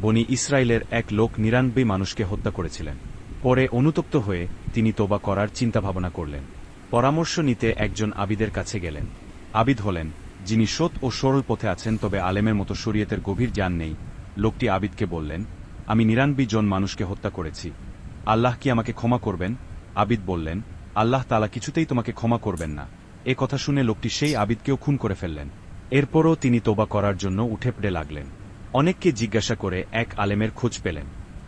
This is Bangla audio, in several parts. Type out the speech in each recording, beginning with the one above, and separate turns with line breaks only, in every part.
বনি ইসরায়েলের এক লোক নিরানব্বই মানুষকে হত্যা করেছিলেন। পরে অনুতপ্ত হয়ে তিনি তোবা করার চিন্তাভাবনা করলেন। পরামর্শ নিতে একজন আবিদের কাছে গেলেন। আবিদ হলেন, যিনি সৎ ও সরল পথে আছেন, তবে আলেমের মতো শরীয়তের গভীর জ্ঞান নেই। লোকটি আবিদকে বললেন, আমি নিরানব্বই জন মানুষকে হত্যা করেছি। আল্লাহ কি আমাকে ক্ষমা করবেন? আবিদ বললেন, আল্লাহ তালা কিছুতেই তোমাকে ক্ষমা করবেন না। এ কথা শুনে লোকটি সেই আবিদকেও খুন করে ফেললেন। এরপরও তিনি তোবা করার জন্য উঠে পড়ে লাগলেন। অনেককে জিজ্ঞাসা করে এক আলেমের খোঁজ পেলেন।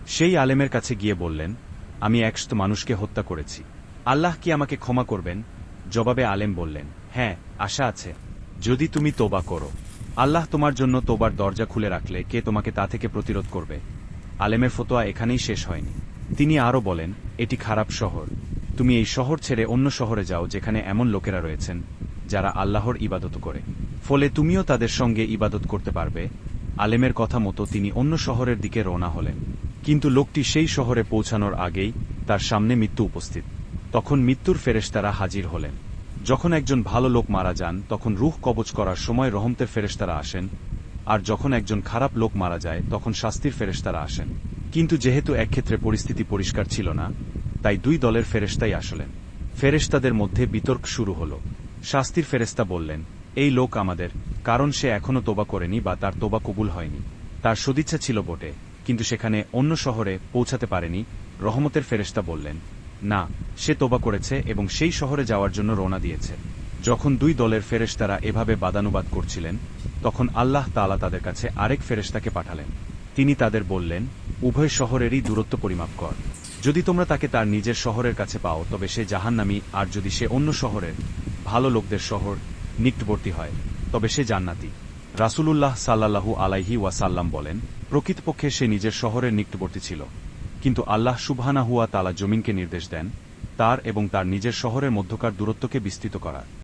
সেই আলেমের কাছে গিয়ে বললেন, আমি একশত মানুষকে হত্যা করেছি। আল্লাহ কি আমাকে ক্ষমা করবেন? জবাবে আলেম বললেন হ্যাঁ আশা আছে। যদি তুমি তোবা করো। আল্লাহ তোমার জন্য তোবার দরজা খুলে রাখলে কে তোমাকে তা থেকে প্রতিরোধ করবে? আলেমের ফতোয়া এখানেই শেষ হয়নি। তিনি আরও বলেন, এটি খারাপ শহর। তুমি এই শহর ছেড়ে অন্য শহরে যাও যেখানে এমন লোকেরা রয়েছেন, যারা আল্লাহর ইবাদত করে। ফলে তুমিও তাদের সঙ্গে ইবাদত করতে পারবে। আলেমের কথা মতো তিনি অন্য শহরের দিকে রওনা হলেন। কিন্তু লোকটি সেই শহরে পৌঁছানোর আগেই তার সামনে মৃত্যু উপস্থিত। তখন মৃত্যুর ফেরেশতারা হাজির হলেন। যখন একজন ভালো লোক মারা যান, তখন রুহ কবচ করার সময় রহমতের ফেরেশতারা আসেন। আর যখন একজন খারাপ লোক মারা যায়, তখন শাস্তির ফেরেশতারা আসেন। কিন্তু যেহেতু একক্ষেত্রে পরিস্থিতি পরিষ্কার ছিল না, তাই দুই দলের ফেরেশতাই আসলেন। ফেরেশতাদের মধ্যে বিতর্ক শুরু হল। শাস্তির ফেরেশতা বললেন এই লোক আমাদের, কারণ সে এখনও তোবা করেনি বা তার তোবা কবুল হয়নি। তার সদিচ্ছা ছিল বটে, কিন্তু সেখানে অন্য শহরে পৌঁছাতে পারেনি, রহমতের ফেরেশতা বললেন, না, সে তোবা করেছে এবং সেই শহরে যাওয়ার জন্য রওনা দিয়েছে। যখন দুই দলের ফেরেশতারা এভাবে বাদানুবাদ করছিলেন, তখন আল্লাহ তাআলা তাদের কাছে আরেক ফেরেশতাকে পাঠালেন। তিনি তাদের বললেন, উভয় শহরেরই দূরত্ব পরিমাপ কর। যদি তোমরা তাকে তার নিজের শহরের কাছে পাও, তবে সে জাহান্নামি, আর যদি সে অন্য শহরের, ভালো লোকদের শহর নিকটবর্তী হয়, তবে সে জান্নাতি। রাসূলুল্লাহ সাল্লাল্লাহু আলাইহি ওয়াসাল্লাম বলেন, প্রকৃতপক্ষে সে নিজের শহরের নিকটবর্তী ছিল, কিন্তু আল্লাহ সুবহানাহুয়া তালা জমিনকে নির্দেশ দেন তার এবং তার নিজের শহরের মধ্যকার দূরত্বকে বিস্তৃত করার।